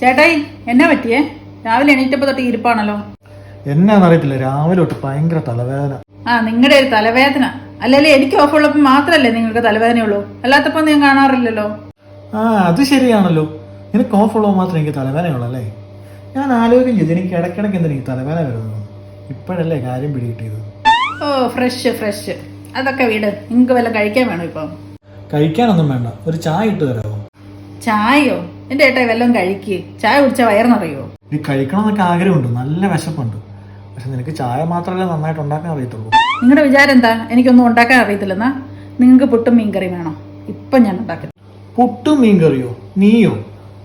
ചേട്ടായി എന്നാ പറ്റിയേ? രാവിലെ എണീറ്റപ്പോ തൊട്ട് ഇരിപ്പാണല്ലോ. എന്നാന്നറിയത്തില്ല രാവിലെ തൊട്ട് ഭയങ്കര തലവേദന. ആ നിങ്ങളുടെ ഒരു തലവേദന. അല്ലല്ലേ എനിക്ക് ഓഫുള്ളപ്പോ മാത്രല്ലേ നിങ്ങൾക്ക് തലവേദനയുള്ളൂ? അല്ലാത്തപ്പോ ഞാൻ കാണാറില്ലല്ലോ. ആ അത് ശരിയാണല്ലോ. നിനക്ക് ഉള്ളപ്പോ മാത്രമേ എനിക്ക് തലവേദനയുള്ളൂ അല്ലേ? ഞാൻ ആലോചിക്കും ചെയ്തു എനിക്ക് ഇടയ്ക്കിടയ്ക്ക് എന്താ എനിക്ക് തലവേദന വരുന്നത്? ഇപ്പോഴല്ലേ കാര്യം പിടികിട്ടിയത്. ഓ ഫ്രഷ് ഫ്രഷ് അതൊക്കെ വീട്. നിങ്ങൾക്ക് വല്ല കഴിക്കാൻ വേണോ ഇപ്പം? കഴിക്കാനൊന്നും വേണ്ട. ഒരു ചായ ഇട്ട് തരാമോ ചായയോ? എന്റെ ഏട്ടായി വല്ലതും കഴിക്കേ. ചായ കുടിച്ചാൽ വയറിനറിയോ? കഴിക്കണം കഴിക്കണമെന്നൊക്കെ ആഗ്രഹമുണ്ട്. നല്ല വിശപ്പുണ്ട്. പക്ഷെ നിനക്ക് ചായ മാത്രമല്ല നന്നായിട്ട് ഉണ്ടാക്കാൻ അറിയത്തുള്ളൂ. നിങ്ങളുടെ വിചാരം എന്താ? എനിക്കൊന്നും ഉണ്ടാക്കാൻ അറിയത്തില്ലെന്നാ? നിങ്ങൾക്ക് പുട്ടും മീൻകറി വേണോ? ഇപ്പൊ ഞാൻ ഉണ്ടാക്കി പുട്ടും മീൻകറിയോ? നീയോ?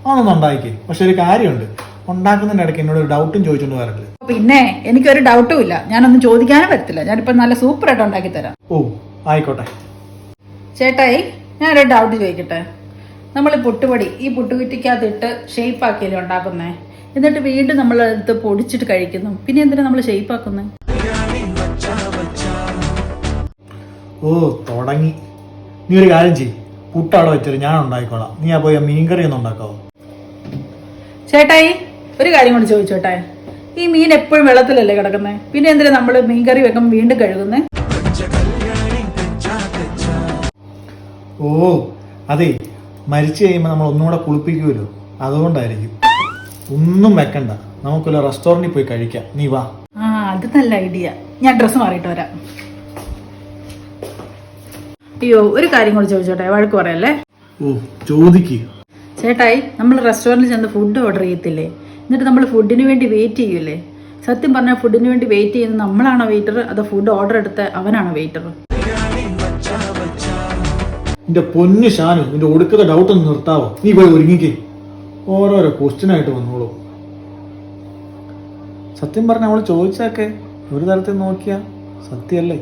അതൊന്നും ഉണ്ടാക്കി പക്ഷെ ഒരു കാര്യമുണ്ട്. ഉണ്ടാക്കുന്നതിന്റെ ഇടയ്ക്ക് എന്നോട് ഒരു ഡൗട്ടും ചോദിച്ചോണ്ട് വരല്ലേ പിന്നെ എനിക്കൊരു ഡൗട്ടും ഇല്ല. ഞാനൊന്നും ചോദിക്കാനും പറ്റത്തില്ല ഞാനിപ്പോ നല്ല സൂപ്പറായിട്ട് ഉണ്ടാക്കി തരാം. ഓ ആയിക്കോട്ടെ. ചേട്ടായി ഞാനൊരു ഡൗട്ട് ചോദിക്കട്ടെ? നമ്മൾ പുട്ടുപൊടി ഈ പുട്ടുകുറ്റിക്കകത്തിട്ട് ഷേപ്പ് ആക്കിയല്ലേ ഉണ്ടാക്കുന്നേ? എന്നിട്ട് വീണ്ടും നമ്മൾ അടുത്ത് പൊടിച്ചിട്ട് കഴിക്കുന്നു. പിന്നെ എന്തിനാ നമ്മൾ ഷേപ്പ് ആക്കുന്നത് ഓ തുടങ്ങി. നീ ഒരു കാര്യം ചെയ്യ്. പുട്ട് അവിടെ വെച്ചിട്ട് ഞാൻ ഉണ്ടാക്കിക്കോളാം. നീ ആ പോയി മീൻ മീൻകറി ഒന്നും ഉണ്ടാക്കാവോ? ചേട്ടായി ഒരു കാര്യം കൂടി ചോദിച്ചോട്ടെ ഈ മീൻ എപ്പോഴും വെള്ളത്തിലല്ലേ കിടക്കുന്നത് പിന്നെ എന്തിനാ നമ്മൾ മീൻകറി വെക്കുമ്പോൾ വീണ്ടും കഴുകുന്നേ? ഓ അതെ. മരിച്ചു കഴിയുമ്പോൾ നമ്മൾ ഒന്നുകൂടെ കുളിപ്പിക്കുമല്ലോ? അതുകൊണ്ടായിരിക്കും. ഒന്നും വെക്കണ്ട. നമുക്കൊരു റെസ്റ്റോറന്റിൽ പോയി കഴിക്കാം. നീ വാ. ആ അത് നല്ല ഐഡിയ ഞാൻ ഡ്രസ്സ് മാറിയിട്ട് വരാം. അയ്യോ ഒരു കാര്യം കൂടി ചോദിച്ചോട്ടെ? വഴക്ക് പറയല്ലേ? ഓ ചോദിക്കുക ചേട്ടായി നമ്മൾ റെസ്റ്റോറന്റിൽ ചെന്ന് ഫുഡ് ഓർഡർ ചെയ്യത്തില്ലേ? എന്നിട്ട് നമ്മൾ ഫുഡിന് വേണ്ടി വെയിറ്റ് ചെയ്യൂലേ സത്യം പറഞ്ഞാൽ ഫുഡിന് വേണ്ടി വെയിറ്റ് ചെയ്യുന്നത് നമ്മളാണോ വെയിറ്റർ അതോ ഫുഡ് ഓർഡർ എടുത്ത അവനാണോ വെയിറ്റർ നിന്റെ പൊന്നു ഷാനു നിന്റെ ഒടുക്കത്തെ ഡൗട്ട് ഒന്ന് നിർത്താവോ? നീ പോയി ഒരുങ്ങിക്കേ. ഓരോരോ ക്വസ്റ്റ്യൻ ആയിട്ട് വന്നോളൂ. സത്യം പറഞ്ഞ അവൾ ചോദിച്ചൊക്കെ ഒരു തരത്തിൽ നോക്കിയാ സത്യമല്ലേ?